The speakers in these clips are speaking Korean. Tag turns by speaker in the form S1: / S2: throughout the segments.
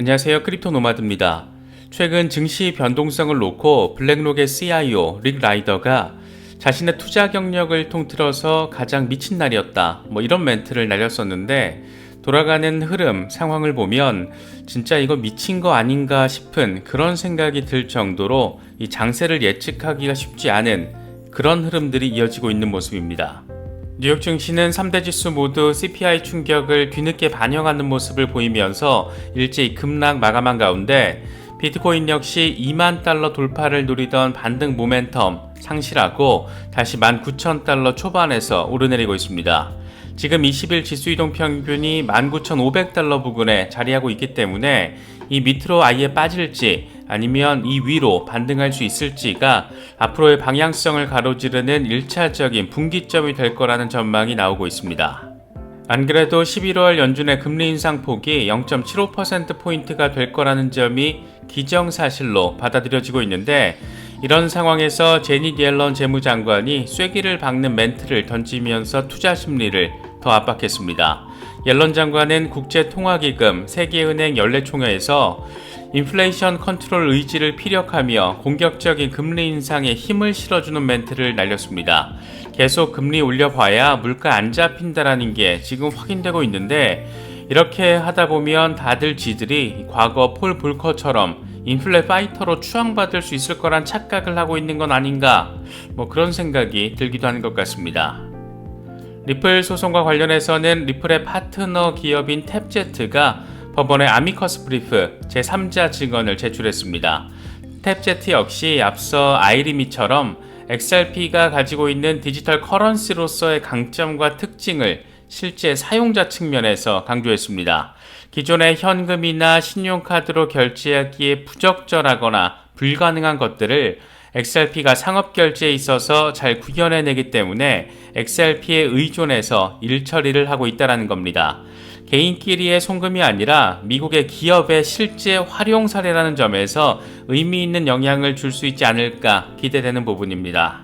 S1: 안녕하세요. 크립토 노마드입니다. 최근 증시 변동성을 놓고 블랙록의 CIO 릭 라이더가 자신의 투자 경력을 통틀어서 가장 미친 날이었다. 뭐 이런 멘트를 날렸었는데 돌아가는 흐름 상황을 보면 진짜 이거 미친 거 아닌가 싶은 그런 생각이 들 정도로 이 장세를 예측하기가 쉽지 않은 그런 흐름들이 이어지고 있는 모습입니다. 뉴욕 증시는 3대 지수 모두 CPI 충격을 뒤늦게 반영하는 모습을 보이면서 일제히 급락 마감한 가운데 비트코인 역시 2만 달러 돌파를 누리던 반등 모멘텀 상실하고 다시 19,000달러 초반에서 오르내리고 있습니다. 지금 20일 지수 이동 평균이 19,500달러 부근에 자리하고 있기 때문에 이 밑으로 아예 빠질지 아니면 이 위로 반등할 수 있을지가 앞으로의 방향성을 가로지르는 1차적인 분기점이 될 거라는 전망이 나오고 있습니다. 안 그래도 11월 연준의 금리 인상 폭이 0.75%포인트가 될 거라는 점이 기정사실로 받아들여지고 있는데 이런 상황에서 제니 디앨런 재무장관이 쐐기를 박는 멘트를 던지면서 투자 심리를 더 압박했습니다. 옐런 장관은 국제통화기금 세계은행 연례총회에서 인플레이션 컨트롤 의지를 피력하며 공격적인 금리 인상에 힘을 실어주는 멘트를 날렸습니다. 계속 금리 올려봐야 물가 안 잡힌다라는 게 지금 확인되고 있는데 이렇게 하다 보면 다들 지들이 과거 폴 불커처럼 인플레 파이터로 추앙받을 수 있을 거란 착각을 하고 있는 건 아닌가 뭐 그런 생각이 들기도 하는 것 같습니다. 리플 소송과 관련해서는 리플의 파트너 기업인 탭제트가 법원에 아미커스 브리프 제3자 증언을 제출했습니다. 탭제트 역시 앞서 아이리미처럼 XRP가 가지고 있는 디지털 커런시로서의 강점과 특징을 실제 사용자 측면에서 강조했습니다. 기존의 현금이나 신용카드로 결제하기에 부적절하거나 불가능한 것들을 XRP가 상업 결제에 있어서 잘 구현해내기 때문에 XRP에 의존해서 일 처리를 하고 있다는 겁니다. 개인끼리의 송금이 아니라 미국의 기업의 실제 활용 사례라는 점에서 의미 있는 영향을 줄 수 있지 않을까 기대되는 부분입니다.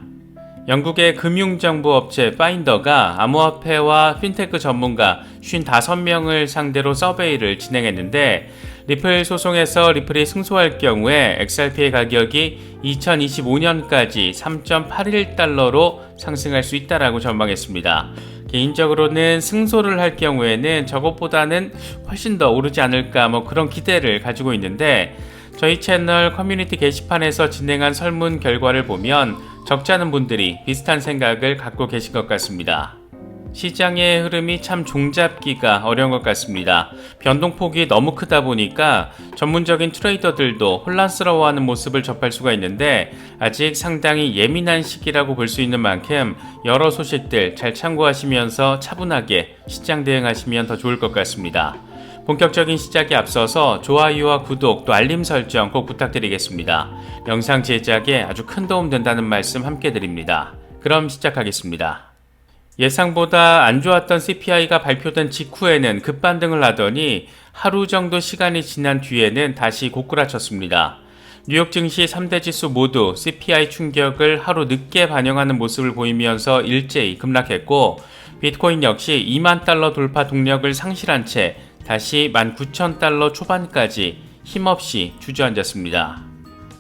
S1: 영국의 금융정보 업체 파인더가 암호화폐와 핀테크 전문가 55명을 상대로 서베이를 진행했는데 리플 소송에서 리플이 승소할 경우에 XRP의 가격이 2025년까지 3.81달러로 상승할 수 있다라고 전망했습니다. 개인적으로는 승소를 할 경우에는 저것보다는 훨씬 더 오르지 않을까 뭐 그런 기대를 가지고 있는데 저희 채널 커뮤니티 게시판에서 진행한 설문 결과를 보면 적지 않은 분들이 비슷한 생각을 갖고 계신 것 같습니다. 시장의 흐름이 참 종잡기가 어려운 것 같습니다. 변동폭이 너무 크다 보니까 전문적인 트레이더들도 혼란스러워하는 모습을 접할 수가 있는데 아직 상당히 예민한 시기라고 볼 수 있는 만큼 여러 소식들 잘 참고하시면서 차분하게 시장 대응하시면 더 좋을 것 같습니다. 본격적인 시작에 앞서서 좋아요와 구독 또 알림 설정 꼭 부탁드리겠습니다. 영상 제작에 아주 큰 도움 된다는 말씀 함께 드립니다. 그럼 시작하겠습니다. 예상보다 안 좋았던 CPI가 발표된 직후에는 급반등을 하더니 하루 정도 시간이 지난 뒤에는 다시 고꾸라쳤습니다. 뉴욕 증시 3대 지수 모두 CPI 충격을 하루 늦게 반영하는 모습을 보이면서 일제히 급락했고 비트코인 역시 2만 달러 돌파 동력을 상실한 채 다시 19,000달러 초반까지 힘없이 주저앉았습니다.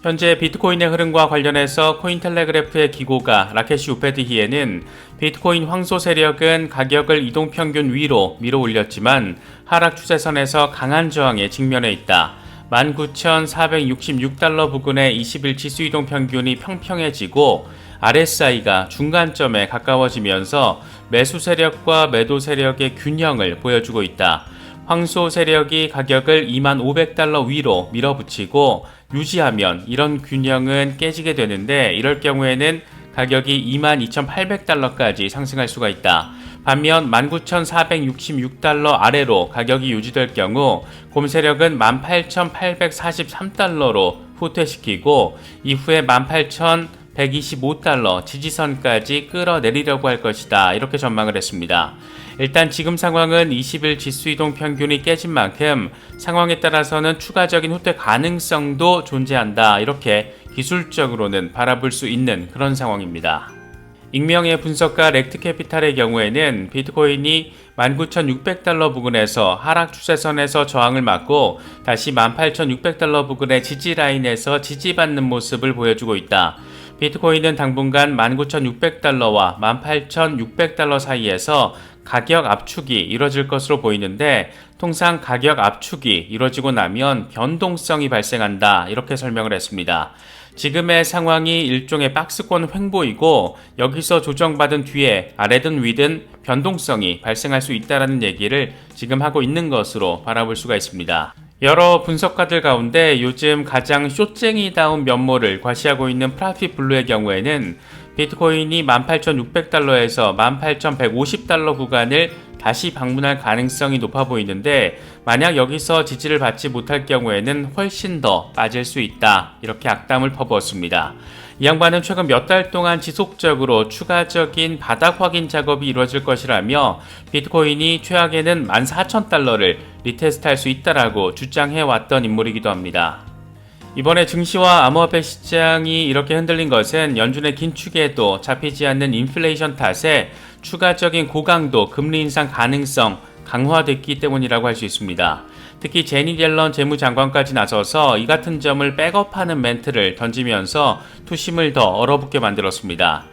S1: 현재 비트코인의 흐름과 관련해서 코인텔레그래프의 기고가 라켓시 우페드히에는 비트코인 황소 세력은 가격을 이동 평균 위로 밀어 올렸지만 하락 추세선에서 강한 저항에 직면해 있다. 19,466달러 부근의 20일 지수 이동 평균이 평평해지고 RSI가 중간점에 가까워지면서 매수 세력과 매도 세력의 균형을 보여주고 있다. 황소 세력이 가격을 2,500달러 위로 밀어붙이고 유지하면 이런 균형은 깨지게 되는데 이럴 경우에는 가격이 22,800달러까지 상승할 수가 있다. 반면 19,466달러 아래로 가격이 유지될 경우 곰 세력은 18,843달러로 후퇴시키고 이후에 18,125달러 지지선까지 끌어내리려고 할 것이다. 이렇게 전망을 했습니다. 일단 지금 상황은 20일 지수 이동 평균이 깨진 만큼 상황에 따라서는 추가적인 후퇴 가능성도 존재한다. 이렇게 기술적으로는 바라볼 수 있는 그런 상황입니다. 익명의 분석가 렉트캐피탈의 경우에는 비트코인이 19,600달러 부근에서 하락 추세선에서 저항을 맞고 다시 18,600달러 부근의 지지 라인에서 지지받는 모습을 보여주고 있다. 비트코인은 당분간 19,600달러와 18,600달러 사이에서 가격 압축이 이뤄질 것으로 보이는데 통상 가격 압축이 이뤄지고 나면 변동성이 발생한다 이렇게 설명을 했습니다. 지금의 상황이 일종의 박스권 횡보이고 여기서 조정받은 뒤에 아래든 위든 변동성이 발생할 수 있다라는 얘기를 지금 하고 있는 것으로 바라볼 수가 있습니다. 여러 분석가들 가운데 요즘 가장 쇼쟁이다운 면모를 과시하고 있는 프라핏 블루의 경우에는 비트코인이 18,600달러에서 18,150달러 구간을 다시 방문할 가능성이 높아 보이는데 만약 여기서 지지를 받지 못할 경우에는 훨씬 더 빠질 수 있다. 이렇게 악담을 퍼부었습니다. 이 양반은 최근 몇 달 동안 지속적으로 추가적인 바닥 확인 작업이 이루어질 것이라며 비트코인이 최악에는 14,000달러를 리테스트할 수 있다라고 주장해 왔던 인물이기도 합니다. 이번에 증시와 암호화폐 시장이 이렇게 흔들린 것은 연준의 긴축에도 잡히지 않는 인플레이션 탓에 추가적인 고강도 금리 인상 가능성 강화됐기 때문이라고 할 수 있습니다. 특히 제니 델런 재무장관까지 나서서 이 같은 점을 백업하는 멘트를 던지면서 투심을 더 얼어붙게 만들었습니다.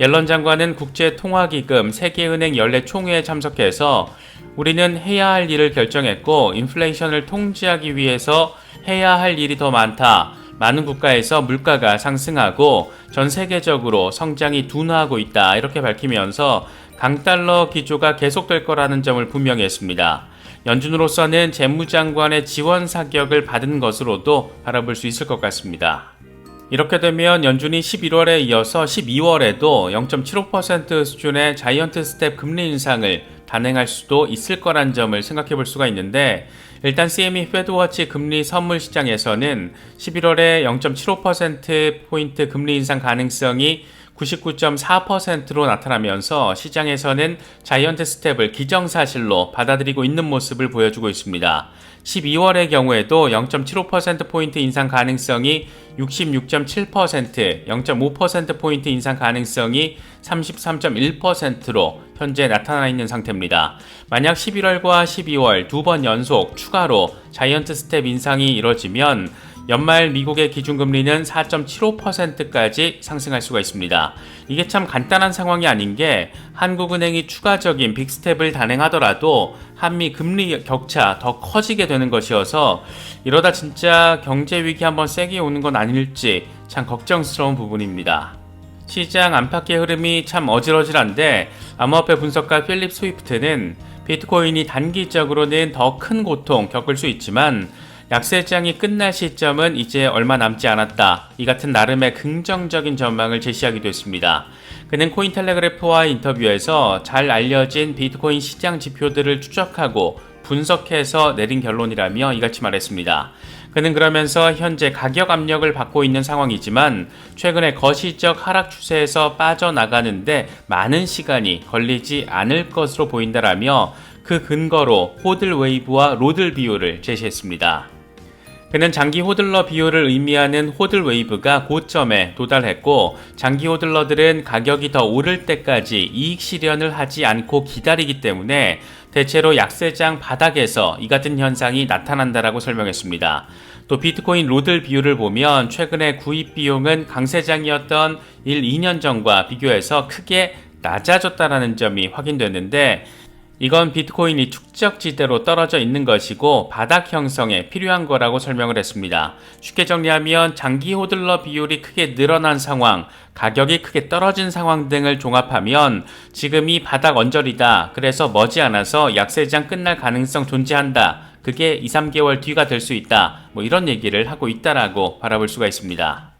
S1: 옐런 장관은 국제통화기금 세계은행 연례 총회에 참석해서 우리는 해야 할 일을 결정했고 인플레이션을 통제하기 위해서 해야 할 일이 더 많다. 많은 국가에서 물가가 상승하고 전 세계적으로 성장이 둔화하고 있다. 이렇게 밝히면서 강달러 기조가 계속될 거라는 점을 분명히 했습니다. 연준으로서는 재무장관의 지원 사격을 받은 것으로도 바라볼 수 있을 것 같습니다. 이렇게 되면 연준이 11월에 이어서 12월에도 0.75% 수준의 자이언트 스텝 금리 인상을 단행할 수도 있을 거란 점을 생각해 볼 수가 있는데 일단 CME 페드워치 금리 선물 시장에서는 11월에 0.75%포인트 금리 인상 가능성이 99.4%로 나타나면서 시장에서는 자이언트 스텝을 기정사실로 받아들이고 있는 모습을 보여주고 있습니다. 12월의 경우에도 0.75%포인트 인상 가능성이 66.7%, 0.5%포인트 인상 가능성이 33.1%로 현재 나타나 있는 상태입니다. 만약 11월과 12월 두 번 연속 추가로 자이언트 스텝 인상이 이뤄지면 연말 미국의 기준금리는 4.75%까지 상승할 수가 있습니다. 이게 참 간단한 상황이 아닌 게 한국은행이 추가적인 빅스텝을 단행하더라도 한미 금리 격차 더 커지게 되는 것이어서 이러다 진짜 경제 위기 한번 세게 오는 건 아닐지 참 걱정스러운 부분입니다. 시장 안팎의 흐름이 참 어질어질한데 암호화폐 분석가 필립 스위프트는 비트코인이 단기적으로는 더 큰 고통 겪을 수 있지만 약세장이 끝날 시점은 이제 얼마 남지 않았다. 이 같은 나름의 긍정적인 전망을 제시하기도 했습니다. 그는 코인텔레그래프와 인터뷰에서 잘 알려진 비트코인 시장 지표들을 추적하고 분석해서 내린 결론이라며 이같이 말했습니다. 그는 그러면서 현재 가격 압력을 받고 있는 상황이지만 최근에 거시적 하락 추세에서 빠져나가는데 많은 시간이 걸리지 않을 것으로 보인다라며 그 근거로 호들 웨이브와 로들 비율을 제시했습니다. 그는 장기 호들러 비율을 의미하는 호들 웨이브가 고점에 도달했고 장기 호들러들은 가격이 더 오를 때까지 이익 실현을 하지 않고 기다리기 때문에 대체로 약세장 바닥에서 이 같은 현상이 나타난다라고 설명했습니다. 또 비트코인 로들 비율을 보면 최근에 구입 비용은 강세장이었던 1, 2년 전과 비교해서 크게 낮아졌다라는 점이 확인됐는데 이건 비트코인이 축적지대로 떨어져 있는 것이고 바닥 형성에 필요한 거라고 설명을 했습니다. 쉽게 정리하면 장기 호들러 비율이 크게 늘어난 상황, 가격이 크게 떨어진 상황 등을 종합하면 지금이 바닥 언저리다. 그래서 머지않아서 약세장 끝날 가능성 존재한다. 그게 2, 3개월 뒤가 될 수 있다. 뭐 이런 얘기를 하고 있다라고 바라볼 수가 있습니다.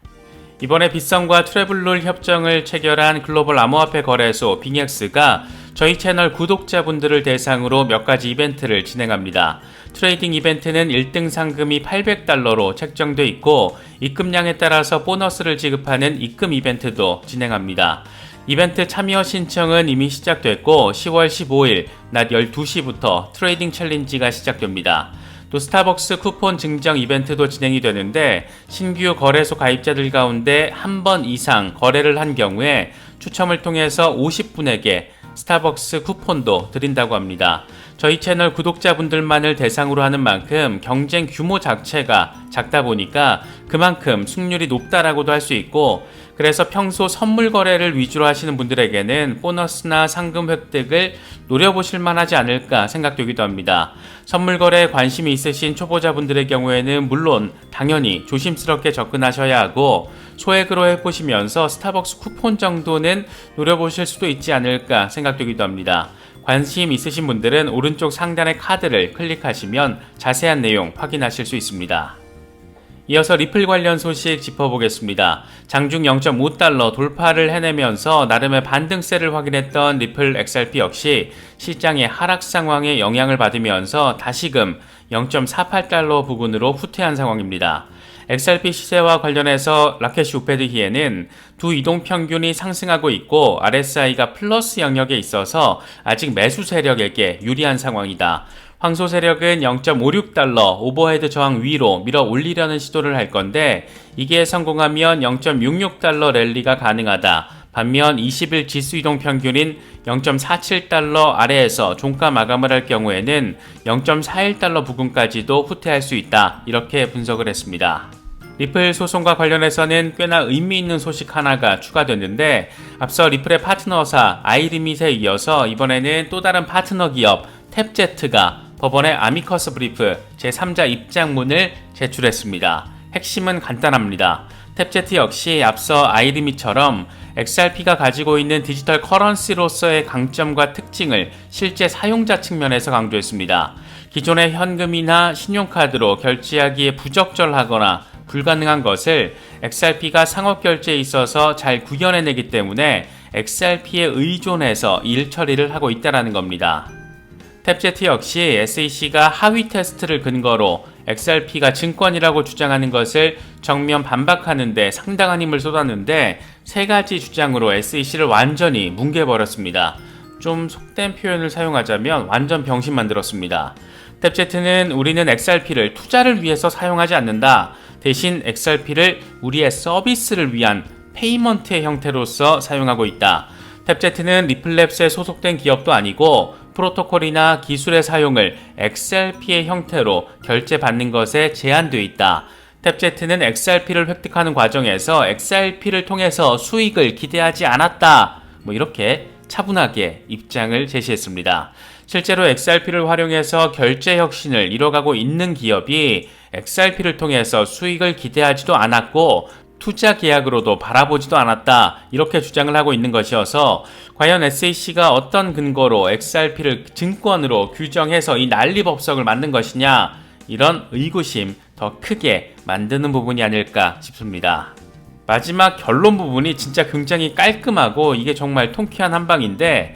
S1: 이번에 빗썸과 트래블룰 협정을 체결한 글로벌 암호화폐 거래소 빙엑스가 저희 채널 구독자분들을 대상으로 몇 가지 이벤트를 진행합니다. 트레이딩 이벤트는 1등 상금이 800달러로 책정돼 있고 입금량에 따라서 보너스를 지급하는 입금 이벤트도 진행합니다. 이벤트 참여 신청은 이미 시작됐고 10월 15일 낮 12시부터 트레이딩 챌린지가 시작됩니다. 또 스타벅스 쿠폰 증정 이벤트도 진행이 되는데 신규 거래소 가입자들 가운데 한 번 이상 거래를 한 경우에 추첨을 통해서 50분에게 스타벅스 쿠폰도 드린다고 합니다. 저희 채널 구독자분들만을 대상으로 하는 만큼 경쟁 규모 자체가 작다 보니까 그만큼 승률이 높다라고도 할 수 있고 그래서 평소 선물 거래를 위주로 하시는 분들에게는 보너스나 상금 획득을 노려보실 만하지 않을까 생각되기도 합니다. 선물 거래에 관심이 있으신 초보자분들의 경우에는 물론 당연히 조심스럽게 접근하셔야 하고 소액으로 해보시면서 스타벅스 쿠폰 정도는 노려보실 수도 있지 않을까 생각되기도 합니다. 관심 있으신 분들은 오른쪽 상단의 카드를 클릭하시면 자세한 내용 확인하실 수 있습니다. 이어서 리플 관련 소식 짚어보겠습니다. 장중 0.5달러 돌파를 해내면서 나름의 반등세를 확인했던 리플 XRP 역시 시장의 하락 상황에 영향을 받으면서 다시금 0.48달러 부근으로 후퇴한 상황입니다. XRP 시세와 관련해서 라켓 우페드 히에는 두 이동 평균이 상승하고 있고 RSI가 플러스 영역에 있어서 아직 매수 세력에게 유리한 상황이다. 황소 세력은 0.56달러 오버헤드 저항 위로 밀어 올리려는 시도를 할 건데 이게 성공하면 0.66달러 랠리가 가능하다. 반면 20일 지수 이동 평균인 0.47달러 아래에서 종가 마감을 할 경우에는 0.41달러 부근까지도 후퇴할 수 있다. 이렇게 분석을 했습니다. 리플 소송과 관련해서는 꽤나 의미 있는 소식 하나가 추가됐는데 앞서 리플의 파트너사 아이리밋에 이어서 이번에는 또 다른 파트너 기업 탭제트가 법원의 아미커스 브리프 제3자 입장문을 제출했습니다. 핵심은 간단합니다. 탭제트 역시 앞서 아이리밋처럼 XRP가 가지고 있는 디지털 커런시로서의 강점과 특징을 실제 사용자 측면에서 강조했습니다. 기존의 현금이나 신용카드로 결제하기에 부적절하거나 불가능한 것을 XRP가 상업 결제에 있어서 잘 구현해내기 때문에 XRP에 의존해서 일 처리를 하고 있다는 겁니다. 탭제트 역시 SEC가 하위 테스트를 근거로 XRP가 증권이라고 주장하는 것을 정면 반박하는데 상당한 힘을 쏟았는데 세 가지 주장으로 SEC를 완전히 뭉개버렸습니다. 좀 속된 표현을 사용하자면 완전 병신 만들었습니다. 탭제트는 우리는 XRP를 투자를 위해서 사용하지 않는다. 대신 XRP를 우리의 서비스를 위한 페이먼트의 형태로서 사용하고 있다. 탭제트는 리플랩스에 소속된 기업도 아니고 프로토콜이나 기술의 사용을 XRP의 형태로 결제받는 것에 제한되어 있다. 탭제트는 XRP를 획득하는 과정에서 XRP를 통해서 수익을 기대하지 않았다. 뭐 이렇게 차분하게 입장을 제시했습니다. 실제로 XRP를 활용해서 결제 혁신을 이뤄가고 있는 기업이 XRP를 통해서 수익을 기대하지도 않았고 투자 계약으로도 바라보지도 않았다. 이렇게 주장을 하고 있는 것이어서 과연 SAC가 어떤 근거로 XRP를 증권으로 규정해서 이 난리법석을 만든 것이냐? 이런 의구심 더 크게 만드는 부분이 아닐까 싶습니다. 마지막 결론 부분이 진짜 굉장히 깔끔하고 이게 정말 통쾌한 한방인데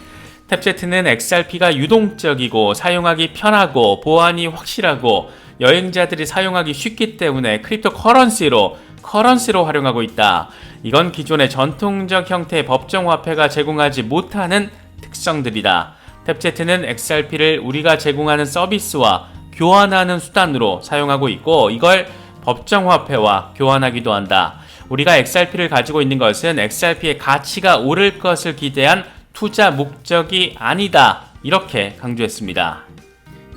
S1: 탭제트는 XRP가 유동적이고 사용하기 편하고 보안이 확실하고 여행자들이 사용하기 쉽기 때문에 크립토 커런시로 커런시로 활용하고 있다. 이건 기존의 전통적 형태의 법정 화폐가 제공하지 못하는 특성들이다. 탭제트는 XRP를 우리가 제공하는 서비스와 교환하는 수단으로 사용하고 있고 이걸 법정 화폐와 교환하기도 한다. 우리가 XRP를 가지고 있는 것은 XRP의 가치가 오를 것을 기대한 투자 목적이 아니다. 이렇게 강조했습니다.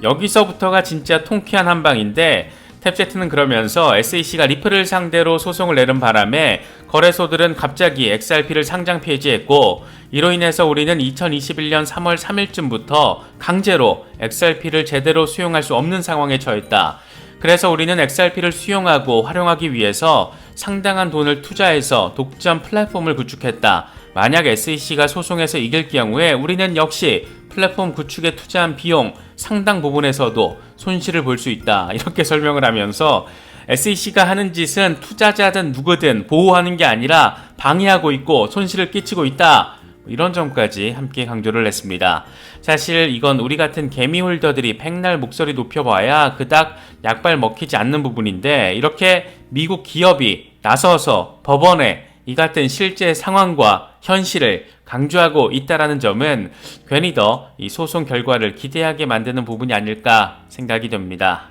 S1: 여기서부터가 진짜 통쾌한 한방인데 탭제트는 그러면서 SEC가 리플을 상대로 소송을 내는 바람에 거래소들은 갑자기 XRP를 상장 폐지했고 이로 인해서 우리는 2021년 3월 3일쯤부터 강제로 XRP를 제대로 수용할 수 없는 상황에 처했다. 그래서 우리는 XRP를 수용하고 활용하기 위해서 상당한 돈을 투자해서 독점 플랫폼을 구축했다. 만약 SEC가 소송에서 이길 경우에 우리는 역시 플랫폼 구축에 투자한 비용 상당 부분에서도 손실을 볼 수 있다. 이렇게 설명을 하면서 SEC가 하는 짓은 투자자든 누구든 보호하는 게 아니라 방해하고 있고 손실을 끼치고 있다. 이런 점까지 함께 강조를 했습니다. 사실 이건 우리 같은 개미 홀더들이 백날 목소리 높여봐야 그닥 약발 먹히지 않는 부분인데 이렇게 미국 기업이 나서서 법원에 이 같은 실제 상황과 현실을 강조하고 있다라는 점은 괜히 더 이 소송 결과를 기대하게 만드는 부분이 아닐까 생각이 됩니다.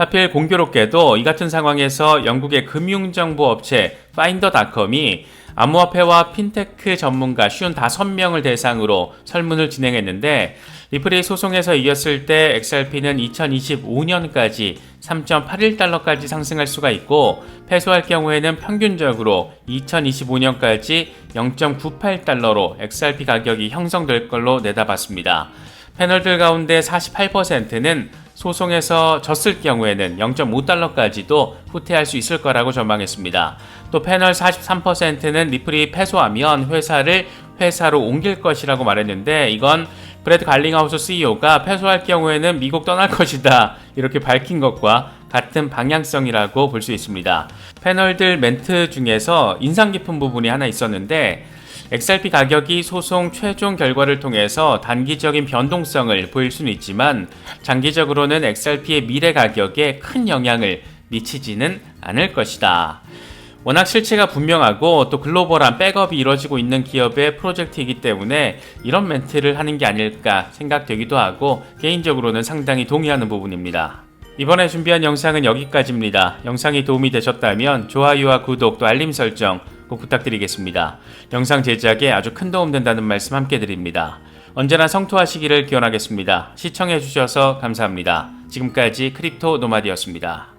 S1: 하필 공교롭게도 이 같은 상황에서 영국의 금융정보 업체 파인더닷컴이 암호화폐와 핀테크 전문가 쉬운 5명을 대상으로 설문을 진행했는데 리플이 소송에서 이겼을 때 XRP는 2025년까지 3.81달러까지 상승할 수가 있고 패소할 경우에는 평균적으로 2025년까지 0.98달러로 XRP 가격이 형성될 걸로 내다봤습니다. 패널들 가운데 48%는 소송에서 졌을 경우에는 0.5달러까지도 후퇴할 수 있을 거라고 전망했습니다. 또 패널 43%는 리플이 패소하면 회사를 회사로 옮길 것이라고 말했는데 이건 브래드 갈링하우스 CEO가 패소할 경우에는 미국 떠날 것이다 이렇게 밝힌 것과 같은 방향성이라고 볼 수 있습니다. 패널들 멘트 중에서 인상 깊은 부분이 하나 있었는데 XRP 가격이 소송 최종 결과를 통해서 단기적인 변동성을 보일 수는 있지만 장기적으로는 XRP의 미래 가격에 큰 영향을 미치지는 않을 것이다. 워낙 실체가 분명하고 또 글로벌한 백업이 이루어지고 있는 기업의 프로젝트이기 때문에 이런 멘트를 하는 게 아닐까 생각되기도 하고 개인적으로는 상당히 동의하는 부분입니다. 이번에 준비한 영상은 여기까지입니다. 영상이 도움이 되셨다면 좋아요와 구독 또 알림 설정 꼭 부탁드리겠습니다. 영상 제작에 아주 큰 도움 된다는 말씀 함께 드립니다. 언제나 성토하시기를 기원하겠습니다. 시청해주셔서 감사합니다. 지금까지 크립토 노마디였습니다.